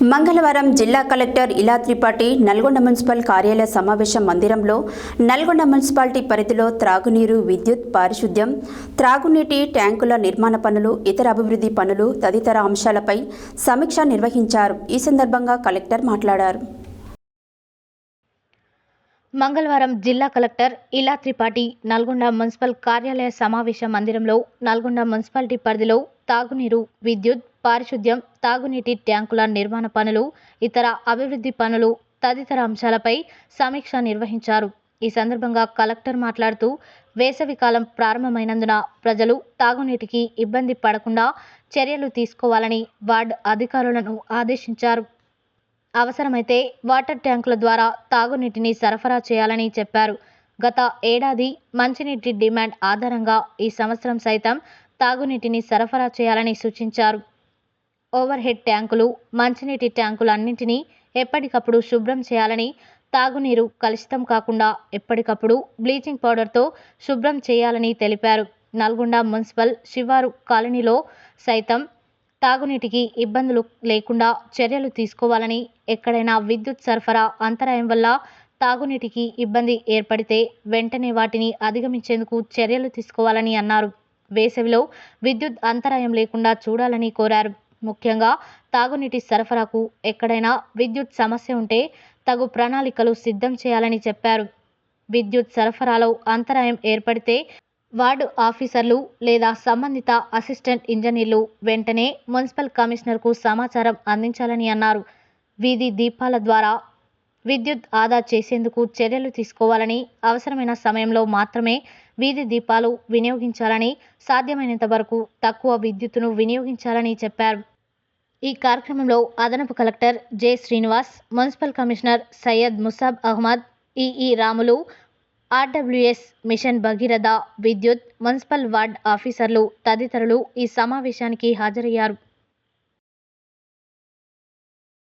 మంగళవారం జిల్లా కలెక్టర్ ఇలా త్రిపాఠి నల్గొండ మున్సిపల్ కార్యాలయ సమావేశ మందిరంలో నల్గొండ మున్సిపాలిటీ పరిధిలో త్రాగునీరు విద్యుత్ పారిశుద్ధ్యం త్రాగునీటి ట్యాంకుల నిర్మాణ పనులు ఇతర అభివృద్ధి పనులు తదితర అంశాలపై సమీక్ష నిర్వహించారు. ఈ సందర్భంగా కలెక్టర్ మాట్లాడారు. మంగళవారం జిల్లా కలెక్టర్ ఇలా త్రిపాఠి నల్గొండ మున్సిపల్ కార్యాలయ సమావేశ మందిరంలో నల్గొండ మున్సిపాలిటీ పరిధిలో తాగునీరు విద్యుత్ పారిశుద్ధ్యం తాగునీటి ట్యాంకుల నిర్మాణ పనులు ఇతర అభివృద్ధి పనులు తదితర అంశాలపై సమీక్ష నిర్వహించారు. ఈ సందర్భంగా కలెక్టర్ మాట్లాడుతూ వేసవికాలం ప్రారంభమైనందున ప్రజలు తాగునీటికి ఇబ్బంది పడకుండా చర్యలు తీసుకోవాలని వార్డ్ అధికారులను ఆదేశించారు. అవసరమైతే వాటర్ ట్యాంకుల ద్వారా తాగునీటిని సరఫరా చేయాలని చెప్పారు. గత ఏడాది మంచినీటి డిమాండ్ ఆధారంగా ఈ సంవత్సరం సైతం తాగునీటిని సరఫరా చేయాలని సూచించారు. ఓవర్ హెడ్ ట్యాంకులు మంచినీటి ట్యాంకులు అన్నింటినీ ఎప్పటికప్పుడు శుభ్రం చేయాలని తాగునీరు కలుషితం కాకుండా ఎప్పటికప్పుడు బ్లీచింగ్ పౌడర్తో శుభ్రం చేయాలని తెలిపారు. నల్గొండ మున్సిపల్ శివారు కాలనీలో సైతం తాగునీటికి ఇబ్బందులు లేకుండా చర్యలు తీసుకోవాలని ఎక్కడైనా విద్యుత్ సరఫరా అంతరాయం వల్ల తాగునీటికి ఇబ్బంది ఏర్పడితే వెంటనే వాటిని అధిగమించేందుకు చర్యలు తీసుకోవాలని అన్నారు. వేసవిలో విద్యుత్ అంతరాయం లేకుండా చూడాలని కోరారు. ముఖ్యంగా తాగునీటి సరఫరాకు ఎక్కడైనా విద్యుత్ సమస్య ఉంటే తగు ప్రణాళికలు సిద్ధం చేయాలని చెప్పారు. విద్యుత్ సరఫరాలో అంతరాయం ఏర్పడితే వార్డు ఆఫీసర్లు లేదా సంబంధిత అసిస్టెంట్ ఇంజనీర్లు వెంటనే మున్సిపల్ కమిషనర్కు సమాచారం అందించాలని అన్నారు. వీధి దీపాల ద్వారా విద్యుత్ ఆదా చేసేందుకు చర్యలు తీసుకోవాలని అవసరమైన సమయంలో మాత్రమే వీధి దీపాలు వినియోగించాలని సాధ్యమైనంత వరకు తక్కువ విద్యుత్తును వినియోగించాలని చెప్పారు. ఈ కార్యక్రమంలో అదనపు collector J Srinivas municipal commissioner Syed Musab Ahmed EE Ramulu RWS mission Bhagiratha విద్యుత్ మున్సిపల్ వార్డ్ ఆఫీసర్లు తదితరులు ఈ సమావేశానికి హాజరయ్యారు.